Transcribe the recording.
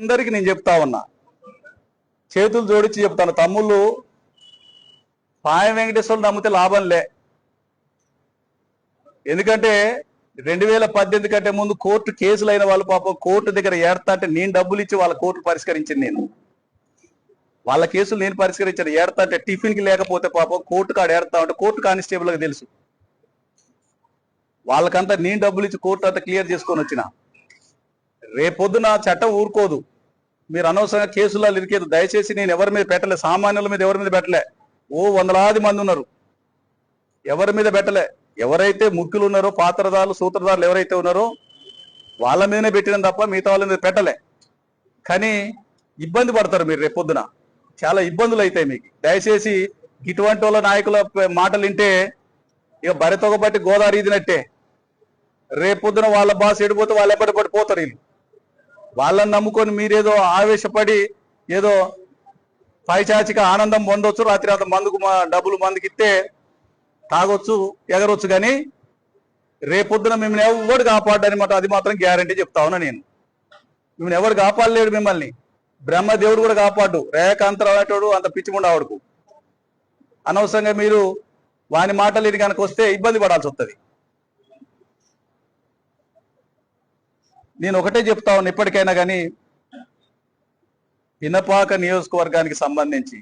అందరికి నేను చెప్తా ఉన్నా. చేతులు జోడించి చెప్తాను. తమ్ముళ్ళు పాయ వెంకటేశ్వరులు నమ్మితే లాభం లే. ఎందుకంటే రెండు వేల పద్దెనిమిది కంటే ముందు కోర్టు కేసులు అయిన వాళ్ళు పాపం కోర్టు దగ్గర ఏడతా అంటే నేను డబ్బులు ఇచ్చి వాళ్ళ కోర్టు పరిష్కరించింది నేను. వాళ్ళ కేసులు నేను పరిష్కరించాను. ఏడతా అంటే టిఫిన్కి లేకపోతే పాపం కోర్టు కాడ ఏడతా ఉంటే కోర్టు కానిస్టేబుల్గా తెలుసు. వాళ్ళకంతా నేను డబ్బులు ఇచ్చి కోర్టు అంతా క్లియర్ చేసుకొని వచ్చిన. రేపొద్దున చట్టం ఊరుకోదు. మీరు అనవసరంగా కేసులలో ఇరికేది దయచేసి నేను ఎవరి మీద పెట్టలే సామాన్యుల మీద ఎవరి మీద పెట్టలే. ఓ వందలాది మంది ఉన్నారు. ఎవరి మీద పెట్టలే. ఎవరైతే ముఖ్యులు ఉన్నారో పాత్రదారులు సూత్రధారులు ఎవరైతే ఉన్నారో వాళ్ళ మీదనే పెట్టిన తప్ప మిగతా వాళ్ళ మీద పెట్టలే. కానీ ఇబ్బంది పడతారు మీరు రేపొద్దున చాలా ఇబ్బందులు అవుతాయి మీకు. దయచేసి ఇటువంటి వాళ్ళ నాయకుల మాటలు వింటే ఇక బరితొగబట్టి గోదావరి ఇదినట్టే. రేపొద్దున వాళ్ళ బాస్ ఎడిపోతే వాళ్ళు ఎప్పటి పడిపోతారు వీళ్ళు. వాళ్ళని నమ్ముకొని మీరేదో ఆవేశపడి ఏదో పైచాచిక ఆనందం పొందొచ్చు రాత్రి అంత మందుకు మా డబ్బులు మందుకి ఇస్తే తాగొచ్చు ఎగరొచ్చు కానీ రేపొద్దున మిమ్మల్ని ఎవరు కాపాడని అది మాత్రం గ్యారంటీ చెప్తా ఉన్నా నేను. మిమ్మల్ని ఎవరు కాపాడలేడు మిమ్మల్ని. బ్రహ్మదేవుడు కూడా కాపాడు రేఖాంతరం అనేటోడు అంత పిచ్చిముండ ఆవిడకు. అనవసరంగా మీరు వాని మాటలు కనుక వస్తే ఇబ్బంది పడాల్సి వస్తుంది నేను ఒకటే చెప్తా ఉన్నా ఇప్పటికైనా కానీ పినపాక నియోజకవర్గానికి సంబంధించి.